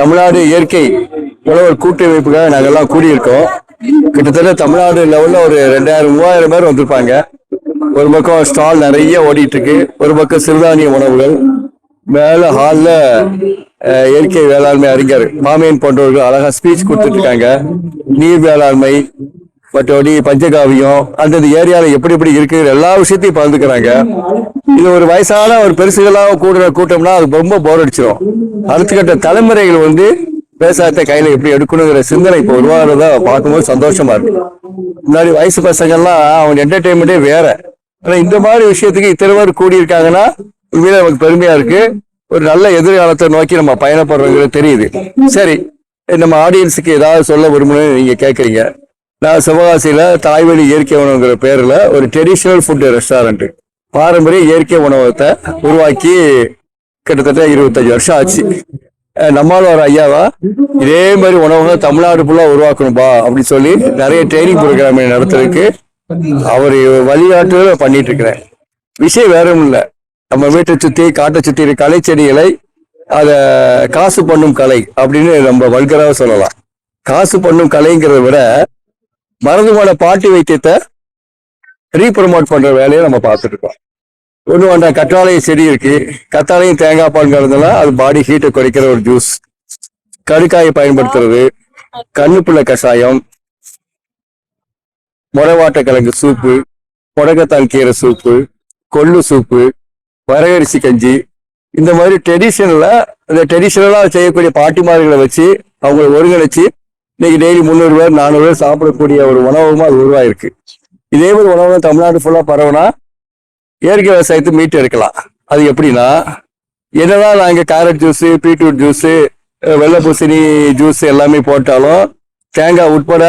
தமிழ்நாடு இயற்கை உழவர் கூட்டமைப்புக்காக நாங்கெல்லாம் கூடியிருக்கோம். கிட்டத்தட்ட தமிழ்நாடு லெவலில் ஒரு ரெண்டாயிரம் மூவாயிரம் பேர் வந்திருப்பாங்க. ஒரு பக்கம் ஸ்டால் நிறைய ஓடிட்டு இருக்கு ஒரு பக்கம் சிறுதானிய உணவுகள் மேல ஹாலில் இயற்கை வேளாண்மை அறிஞர் மாமியன் போன்றவர்கள் அழகா ஸ்பீச் கொடுத்துட்டு இருக்காங்க. நீர் வேளாண்மை மற்றபடி பஞ்சகாவியம் அந்தந்த ஏரியாவில் எப்படி எப்படி இருக்கு எல்லா விஷயத்தையும் பகிர்ந்துக்கிறாங்க. இது ஒரு வயசான ஒரு பெருசுகளாக கூடுற கூட்டம்னா அது ரொம்ப போர் அடிச்சிடும் அடுத்த கட்ட தலைமுறைகள் வந்து விவசாயத்தை கையில எப்படி எடுக்கணுங்கிற சிந்தனை இப்போ உருவாகிறத பார்க்கும்போது சந்தோஷமா இருக்கு. முன்னாடி வயசு பசங்கள்லாம் அவங்க என்டர்டைன்மெண்ட்டே வேற. ஆனா இந்த மாதிரி விஷயத்துக்கு இத்தனை பேர் கூடி இருக்காங்கன்னா உண்மையிலே நமக்கு பெருமையா இருக்கு. ஒரு நல்ல எதிர்காலத்தை நோக்கி நம்ம பயணப்படுறோங்கிறது தெரியுது. சரி நம்ம ஆடியன்ஸுக்கு ஏதாவது சொல்ல விரும்பணும்னு நீங்க கேட்குறீங்க நான் சிவகாசியில் தாய்வழி இயற்கை உணவுங்கிற பேரில் ஒரு ட்ரெடிஷ்னல் ஃபுட்டு ரெஸ்டாரண்ட்டு பாரம்பரிய இயற்கை உணவகத்தை உருவாக்கி கிட்டத்தட்ட இருபத்தஞ்சு வருஷம் ஆச்சு. நம்மளால ஒரு ஐயாவா இதே மாதிரி உணவகம் தமிழ்நாடு ஃபுல்லாக உருவாக்கணும்பா அப்படின்னு சொல்லி நிறைய ட்ரைனிங் ப்ரோக்ராம் நடத்துறதுக்கு அவர் வழிகாட்டுதல பண்ணிட்டு இருக்கிறேன். விஷயம் வேற இல்லை. நம்ம வீட்டை சுற்றி காட்டை சுற்றி இருக்க கலை செடிகளை அதை காசு பண்ணும் கலை அப்படின்னு நம்ம வல்கராக சொல்லலாம். காசு பண்ணும் கலைங்கிறத விட மருந்துமான பாட்டி வைத்தியத்தை ரீப்ரமோட் பண்ற வேலையை நம்ம பார்த்துட்டு இருக்கோம் ஒன்று வேண்டாம் கற்றாழையும் செடி இருக்கு கத்தாழையும் தேங்காய் பால் கலந்தனா அது பாடி ஹீட்டை குறைக்கிற ஒரு ஜூஸ் கடுக்காயை பயன்படுத்துறது. கண்ணுப்புள்ள கஷாயம். முறைவாட்ட கிழங்கு சூப்பு புடக்கத்தான் கீரை சூப்பு கொள்ளு சூப்பு வரகரிசி கஞ்சி. இந்த மாதிரி ட்ரெடிஷனலா இந்த ட்ரெடிஷ்னலாக செய்யக்கூடிய பாட்டிமார்களை வச்சு அவங்களை ஒருங்கிணைச்சு இன்னைக்கு டெய்லி முந்நூறு பேர் நானூறு பேர் சாப்பிடக்கூடிய ஒரு உணவகமா அது உருவாயிருக்கு. இதே மாதிரி உணவகம் தமிழ்நாடு ஃபுல்லாக பரவுனா இயற்கை விவசாயத்தை மீட்டு எடுக்கலாம். அது எப்படின்னா என்னதான் நாங்கள் கேரட் ஜூஸு பீட்ரூட் ஜூஸு வெள்ளை பூசணி ஜூஸ் எல்லாமே போட்டாலும் தேங்காய் உட்பட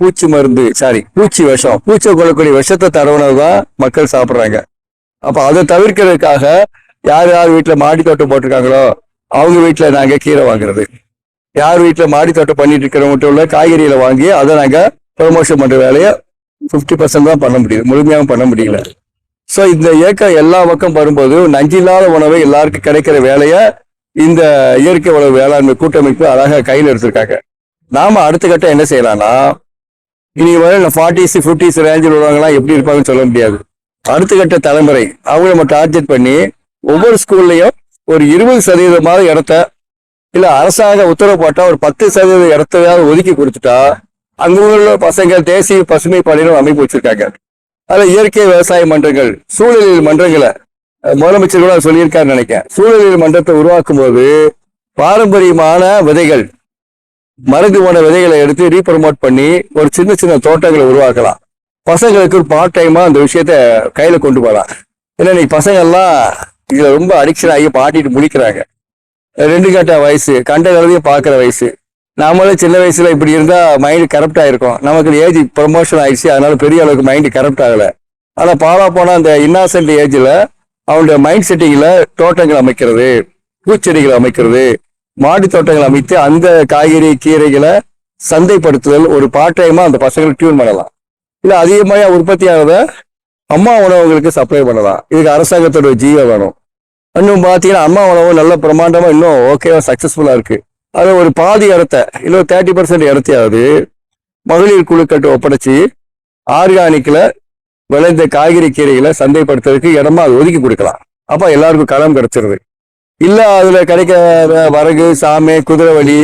பூச்சி மருந்து சாரி பூச்சி விஷம் பூச்சை கொள்ளக்கூடிய விஷத்தை தடவுனது தான் மக்கள் சாப்பிட்றாங்க. அப்போ அதை தவிர்க்கிறதுக்காக யார் யார் வீட்டில் மாடி தோட்டம் போட்டிருக்காங்களோ அவங்க வீட்டில் நாங்கள் கீரை வாங்குறது. யார் வீட்டில் மாடி தோட்டம் பண்ணிட்டு இருக்கிறவங்க உள்ள காய்கறிகளை வாங்கி அதை நாங்கள் ப்ரொமோஷன் பண்ணுற வேலையை ஃபிஃப்டி பர்சன்ட் தான் பண்ண முடியுது. முழுமையாகவும் பண்ண முடியல. ஸோ இந்த இயக்கம் எல்லா பக்கம் வரும்போது நஞ்சில்லாத உணவை எல்லாருக்கும் கிடைக்கிற வேலையை இந்த இயற்கை உணவு வேளாண்மை கூட்டமைப்பு அழகாக கையில் எடுத்திருக்காங்க. நாம அடுத்த கட்டம் என்ன செய்யலாம்னா இனி வரை ஃபார்ட்டிஸ் ஃபிஃப்டிஸ் ரேஞ்சில் உள்ளவங்களாம் எப்படி இருப்பாங்கன்னு சொல்ல முடியாது. அடுத்த கட்ட தலைமுறை அவங்க நம்ம டார்கெட் பண்ணி ஒவ்வொரு ஸ்கூல்லையும் ஒரு இருபது சதவீதமாக இடத்த இல்ல அரசாங்க உத்தரவு போட்டா ஒரு பத்து சதவீத இடத்தையாவது ஒதுக்கி கொடுத்துட்டா அங்க உள்ள பசங்க தேசிய பசுமை பணிகள் அமைப்பு வச்சிருக்காங்க. அதுல இயற்கை விவசாய மன்றங்கள் சூழலியல் மன்றங்களை முதலமைச்சர் கூட சொல்லியிருக்காருன்னு நினைக்கிறேன். சூழலியல் மன்றத்தை உருவாக்கும் போது பாரம்பரியமான விதைகள் மருந்து போன விதைகளை எடுத்து ரீப்ரமோட் பண்ணி ஒரு சின்ன சின்ன தோட்டங்களை உருவாக்கலாம். பசங்களுக்கு ஒரு பார்ட் டைமா அந்த விஷயத்த கையில கொண்டு போகலாம் ஏன்னா இன்னைக்கு பசங்க எல்லாம் இதுல ரொம்ப அடிக்ஷன் ஆகி பாட்டிட்டு முடிக்கிறாங்க ரெண்டு கட்ட வயசு கண்ட கலதையும் பார்க்குற வயசு. நாமளும் சின்ன வயசுல இப்படி இருந்தா மைண்டு கரப்ட் ஆயிருக்கும். நமக்கு ஏஜ் ப்ரொமோஷன் ஆயிடுச்சு அதனால பெரிய அளவுக்கு மைண்டு கரப்ட் ஆகல. ஆனா பாலா போனால் அந்த இன்னாசென்ட் ஏஜ்ல அவனுடைய மைண்ட் செட்டிங்ல தோட்டங்கள் அமைக்கிறது பூச்செடிகள் அமைக்கிறது மாடி தோட்டங்கள் அமைத்து அந்த காய்கறி கீரைகளை சந்தைப்படுத்துதல் ஒரு பார்ட் டைமா அந்த பசங்களுக்கு டியூன் பண்ணலாம். இல்ல அதிகமாக உற்பத்தி ஆகிறத அம்மா உணவுகளுக்கு சப்ளை பண்ணலாம். இதுக்கு அரசாங்கத்தோட ஜீவ வேணும். இன்னும் பார்த்தீங்கன்னா அம்மா உணவு நல்ல பிரமாண்டமாக இன்னும் ஓகேவா சக்ஸஸ்ஃபுல்லாக இருக்குது அதில் ஒரு பாதி இடத்த இல்லை தேர்ட்டி பர்சன்ட் இடத்தையாவது மகளிர் குழுக்கட்டு ஒப்படைச்சி ஆர்கானிக்கில் விளைந்த காய்கறி கீரைகளை சந்தைப்படுத்துறதுக்கு இடமா அது ஒதுக்கி கொடுக்கலாம். அப்போ எல்லாருக்கும் களம் கிடச்சிருது. இல்லை அதில் கிடைக்காத வரகு சாமை குதிரைவலி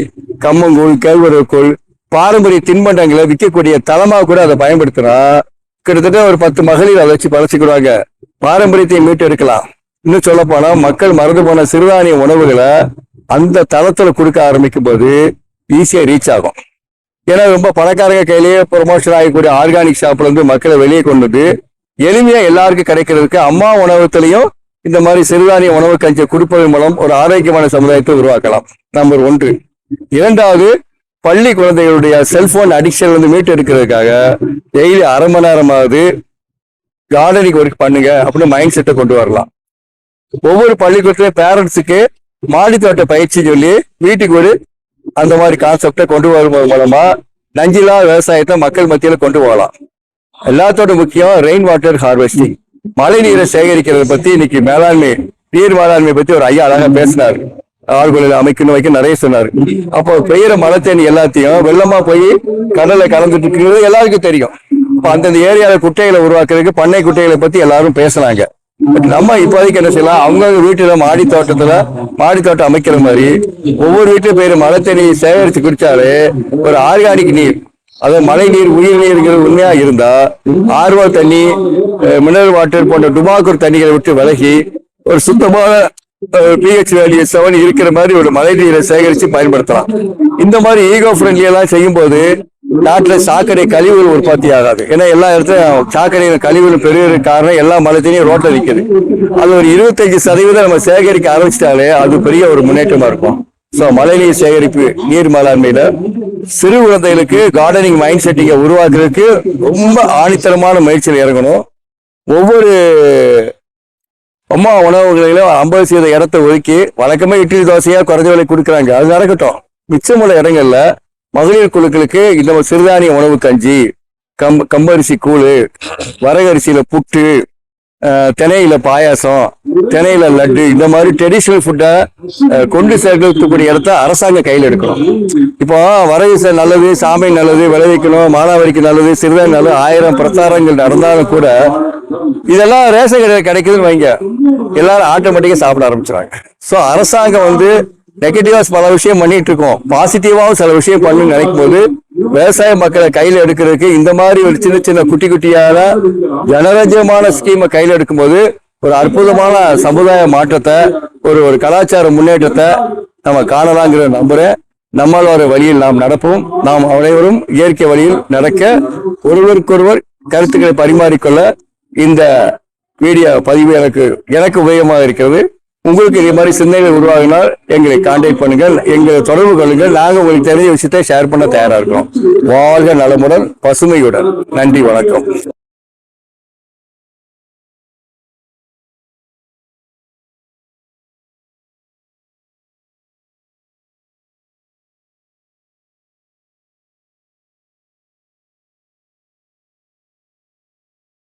கம்மங்கூழ் கேழ்வரகுக்கூழ் பாரம்பரிய தின்பண்டங்களை விற்கக்கூடிய தளமாக கூட அதை பயன்படுத்தினா கிட்டத்தட்ட ஒரு பத்து மகளிர் அதை வச்சு பழச்சிக்கிடுவாங்க பாரம்பரியத்தை மீட்டு எடுக்கலாம். இன்னும் சொல்ல போனா மக்கள் மறந்து போன சிறுதானிய உணவுகளை அந்த தளத்துல கொடுக்க ஆரம்பிக்கும் போது ஈஸியா ரீச் ஆகும். ஏன்னா ரொம்ப பணக்காரங்க கையிலேயே ப்ரொமோஷன் ஆகக்கூடிய ஆர்கானிக் ஷாப்ல இருந்து மக்களை வெளியே கொண்டு வந்து எளிமையா எல்லாருக்கும் கிடைக்கிறதுக்கு அம்மா உணவகத்திலையும் இந்த மாதிரி சிறுதானிய உணவு கஞ்சியை கொடுப்பதன் மூலம் ஒரு ஆரோக்கியமான சமுதாயத்தை உருவாக்கலாம். நம்பர் ஒன்று. இரண்டாவது பள்ளி குழந்தைகளுடைய செல்போன் அடிக்ஷன் வந்து மீட்டு எடுக்கிறதுக்காக டெய்லி அரை மணி நேரமாவது கார்டனிங் ஒர்க் பண்ணுங்க அப்படின்னு மைண்ட் செட்டை கொண்டு வரலாம். ஒவ்வொரு பள்ளிக்கூடத்திலும் பேரண்ட்ஸுக்கு மாடி தோட்ட பயிற்சி சொல்லி வீட்டுக்கு ஒரு அந்த மாதிரி கான்செப்டை கொண்டு வருவது மூலமா நஞ்சிலா விவசாயத்தை மக்கள் மத்தியில கொண்டு போகலாம். எல்லாத்தோட முக்கியம் ரெயின் வாட்டர் ஹார்வெஸ்டிங் மழை நீரை சேகரிக்கிறத பத்தி இன்னைக்கு மேலாண்மை நீர் மேலாண்மை பத்தி ஒரு ஐயா அழகா பேசினார். ஆழ்குழல் அமைக்கணும் வைக்க நிறைய சொன்னாரு. அப்போ பெய்யற மழை தண்ணி எல்லாத்தையும் வெள்ளமா போய் கடல்ல கலந்துட்டு இருக்கிறது எல்லாருக்கும் தெரியும். இப்ப அந்தந்த ஏரியாவில் குட்டைகளை உருவாக்குறதுக்கு பண்ணை குட்டைகளை பத்தி எல்லாரும் பேசுனாங்க. நம்ம இப்போதைக்கு என்ன செய்யலாம்? அவங்க வீட்டுல மாடி தோட்டத்துல மாடி தோட்டம் அமைக்கிற மாதிரி ஒவ்வொரு வீட்டுல பெய்யுற மழை தண்ணி சேகரித்து குடிச்சாலே ஒரு ஆர்கானிக் நீர் அதாவது மழை நீர் உயிர் நீர்கள் உண்மையா இருந்தா ஆர்வா தண்ணி மினரல் வாட்டர் போன்ற டுபாக்கூர் தண்ணிகளை விட்டு விலகி ஒரு சுத்தமான பிஹெச் வேல்யூ செவன் இருக்கிற மாதிரி ஒரு மழை நீரை சேகரித்து பயன்படுத்தலாம். இந்த மாதிரி ஈகோ ஃப்ரெண்ட்லி எல்லாம் செய்யும் போது நாட்டில் சாக்கடை கழிவுகள் உற்பத்தி ஆகாது. ஏன்னா எல்லா இடத்துலையும் சாக்கடை கழிவுகள் பெரிய காரணம் எல்லா மலத்திலையும் ரோட்டில் ரோட்ல அது ஒரு இருபத்தஞ்சு சதவீதம் நம்ம சேகரிக்க ஆரம்பிச்சிட்டாலே அது பெரிய ஒரு முன்னேற்றமாக இருக்கும். ஸோ மழைநீர் சேகரிப்பு நீர் மேலாண்மையில் சிறு குழந்தைகளுக்கு கார்டனிங் மைண்ட் செட்டிங்கை உருவாக்குறதுக்கு ரொம்ப ஆணித்தரமான முயற்சியில் இறங்கணும். ஒவ்வொரு அம்மா உணவுகளிலும் ஐம்பது சதவீத இடத்த ஒதுக்கி வழக்கமே இட்லி தோசையாக குறைஞ்ச விலை கொடுக்குறாங்க. அது நடக்கட்டும். மிச்சமுள்ள இடங்களில் மகளிர் குழுக்களுக்கு இந்த மாதிரி சிறுதானிய உணவு கஞ்சி கம் கம்பரிசி கூழு வரகரிசியில புட்டு தினையில பாயாசம் தினையில லட்டு இந்த மாதிரி ட்ரெடிஷ்னல் ஃபுட்டை கொண்டு சேர்க்கக்கூடிய இடத்த அரசாங்கம் கையில் எடுக்கணும். இப்போ வரகு நல்லது சாமை நல்லது விளைவிக்கணும் மானாவரிக்கு நல்லது சிறுதானி நல்லது ஆயிரம் பிரச்சாரங்கள் நடந்தாலும் கூட இதெல்லாம் ரேஷன் கடையில் கிடைக்குதுன்னு வைங்க. எல்லாரும் ஆட்டோமேட்டிக்காக சாப்பிட ஆரம்பிச்சிடுறாங்க ஸோ அரசாங்கம் வந்து நெகட்டிவா பல விஷயம் பண்ணிட்டு இருக்கோம் பாசிட்டிவாவும் சில விஷயம் பண்ணணும்னு நினைக்கும் போது விவசாய மக்களை கையில எடுக்கிறதுக்கு இந்த மாதிரி ஒரு சின்ன சின்ன குட்டி குட்டியான ஜனரஞ்சமான ஸ்கீமை கையில எடுக்கும்போது ஒரு அற்புதமான சமுதாய மாற்றத்தை ஒரு ஒரு கலாச்சார முன்னேற்றத்தை நம்ம காணலாங்கிற நம்புறேன். நம்மளோட வழியில் நாம் நடப்போம். நாம் அனைவரும் இயற்கை வழியில் நடக்க ஒருவருக்கொருவர் கருத்துக்களை பரிமாறிக்கொள்ள இந்த வீடியோ பதிவு எனக்கு எனக்கு உபயோகமாக இருக்கிறது. உங்களுக்கு இதே மாதிரி சிந்தனைகள் உருவாகினால் எங்களை கான்டாக்ட் பண்ணுங்கள். எங்களை தொடர்பு கொள்ளுங்கள். நாங்கள் உங்களுக்கு தெரிஞ்ச விஷயத்தை ஷேர் பண்ண தயாராக இருக்கோம். வாழ்க நலமுடன் பசுமையுடன். நன்றி வணக்கம்.